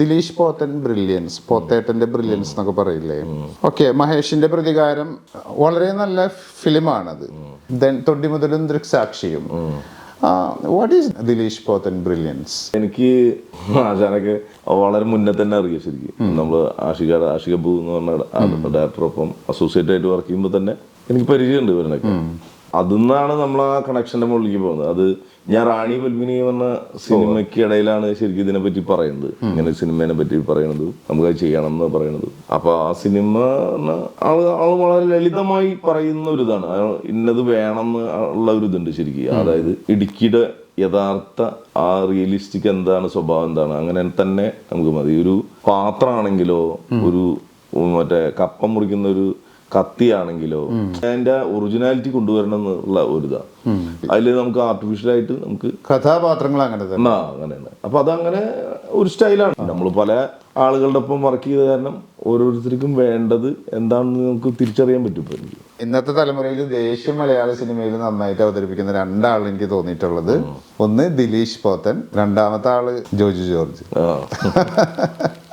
Dileesh Pothan brilliance പോത്തേട്ടന്റെ brilliance എന്നൊക്കെ പറയില്ലേ? ഓക്കെ മഹേഷിന്റെ പ്രതികാരം വളരെ നല്ല ഫിലിമാണത്. ദെൻ തൊണ്ടി മുതലും ദൃക്സാക്ഷിയും. What is Dileesh Pothan brilliance എനിക്ക് ആശാനൊക്കെ വളരെ മുന്നേ തന്നെ അറിയാം ശരിക്കും. നമ്മൾ ആഷിക ആഷിക ബു എന്ന് പറഞ്ഞ ഡയറക്ടറൊപ്പം അസോസിയേറ്റ് ആയിട്ട് വർക്ക് ചെയ്യുമ്പോൾ തന്നെ എനിക്ക് പരിചയമുണ്ട് ഇവരിനൊക്കെ. അതിന്നാണ് നമ്മൾ ആ കണക്ഷന്റെ മുകളിലേക്ക് പോകുന്നത്. അത് ഞാൻ റാണി പത്മിനി പറഞ്ഞ സിനിമയ്ക്ക് ഇടയിലാണ് ശരിക്കും ഇതിനെ പറ്റി പറയുന്നത് ഇങ്ങനെ സിനിമയെ പറ്റി പറയണത് നമുക്ക് അത് ചെയ്യണം എന്ന് പറയണത് അപ്പൊ ആ സിനിമ ആൾ ആൾ വളരെ ലളിതമായി പറയുന്ന ഒരു ഇതാണ്. ഇന്നത് വേണം ഉള്ള ഒരു ഇതുണ്ട് ശരിക്കും. അതായത് ഇടുക്കിയുടെ യഥാർത്ഥ ആ റിയലിസ്റ്റിക് എന്താണ് സ്വഭാവം എന്താണ്? അങ്ങനെ തന്നെ നമുക്ക് മതി. ഒരു പാത്രമാണെങ്കിലോ ഒരു മറ്റേ കപ്പം മുറിക്കുന്ന ഒരു കത്തിയാണെങ്കിലോ അതിന്റെ ഒറിജിനാലിറ്റി കൊണ്ടുവരണം എന്നുള്ള ഒരു ഇതാ അതിൽ നമുക്ക് ആർട്ടിഫിഷ്യൽ ആയിട്ട് നമുക്ക് കഥാപാത്രങ്ങൾ അങ്ങനെ തന്നെ. ആ അങ്ങനെയാണ് അപ്പൊ അതങ്ങനെ ഒരു സ്റ്റൈലാണ്. നമ്മൾ പല ആളുകളുടെ ഒപ്പം വർക്ക് ചെയ്ത കാരണം ഓരോരുത്തർക്കും വേണ്ടത് എന്താണെന്ന് നമുക്ക് തിരിച്ചറിയാൻ പറ്റും ഇന്നത്തെ തലമുറയിൽ ദേശീയ മലയാള സിനിമയിൽ നന്നായിട്ട് അവതരിപ്പിക്കുന്ന രണ്ടാൾ എനിക്ക് തോന്നിയിട്ടുള്ളത്. ഒന്ന് ദിലീഷ് പോത്തൻ രണ്ടാമത്തെ ആൾ ജോജു ജോർജ്.